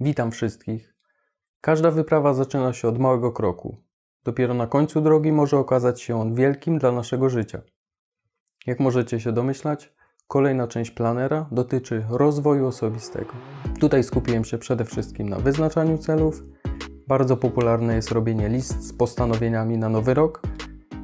Witam wszystkich. Każda wyprawa zaczyna się od małego kroku. Dopiero na końcu drogi może okazać się on wielkim dla naszego życia. Jak możecie się domyślać, kolejna część planera dotyczy rozwoju osobistego. Tutaj skupiłem się przede wszystkim na wyznaczaniu celów. Bardzo popularne jest robienie list z postanowieniami na nowy rok.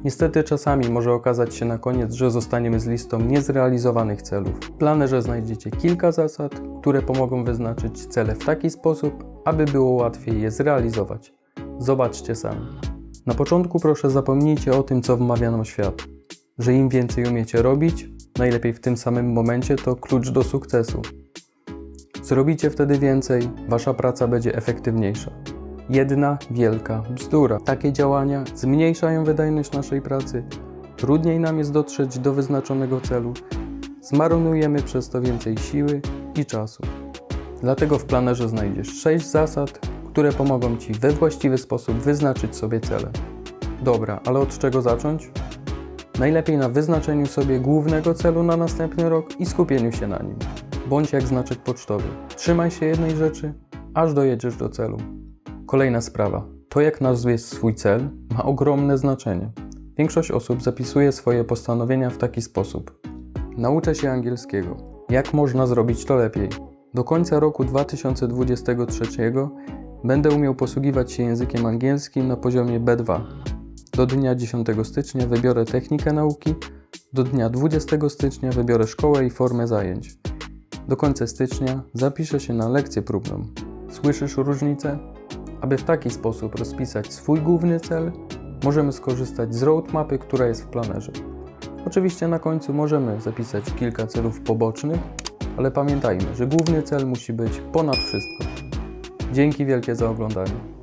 Niestety czasami może okazać się na koniec, że zostaniemy z listą niezrealizowanych celów. W planerze znajdziecie kilka zasad, które pomogą wyznaczyć cele w taki sposób, aby było łatwiej je zrealizować. Zobaczcie sami. Na początku proszę zapomnijcie o tym, co wmawia nam świat. Że im więcej umiecie robić, najlepiej w tym samym momencie to klucz do sukcesu. Zrobicie wtedy więcej, wasza praca będzie efektywniejsza. Jedna wielka bzdura. Takie działania zmniejszają wydajność naszej pracy, trudniej nam jest dotrzeć do wyznaczonego celu, zmarnujemy przez to więcej siły i czasu. Dlatego w planerze znajdziesz 6 zasad, które pomogą Ci we właściwy sposób wyznaczyć sobie cele. Dobra, ale od czego zacząć? Najlepiej na wyznaczeniu sobie głównego celu na następny rok i skupieniu się na nim. Bądź jak znaczek pocztowy. Trzymaj się jednej rzeczy, aż dojedziesz do celu. Kolejna sprawa. To, jak nazwiesz swój cel, ma ogromne znaczenie. Większość osób zapisuje swoje postanowienia w taki sposób. Nauczę się angielskiego. Jak można zrobić to lepiej? Do końca roku 2023 będę umiał posługiwać się językiem angielskim na poziomie B2. Do dnia 10 stycznia wybiorę technikę nauki, do dnia 20 stycznia wybiorę szkołę i formę zajęć. Do końca stycznia zapiszę się na lekcję próbną. Słyszysz różnicę? Aby w taki sposób rozpisać swój główny cel, możemy skorzystać z roadmapy, która jest w planerze. Oczywiście na końcu możemy zapisać kilka celów pobocznych, ale pamiętajmy, że główny cel musi być ponad wszystko. Dzięki wielkie za oglądanie.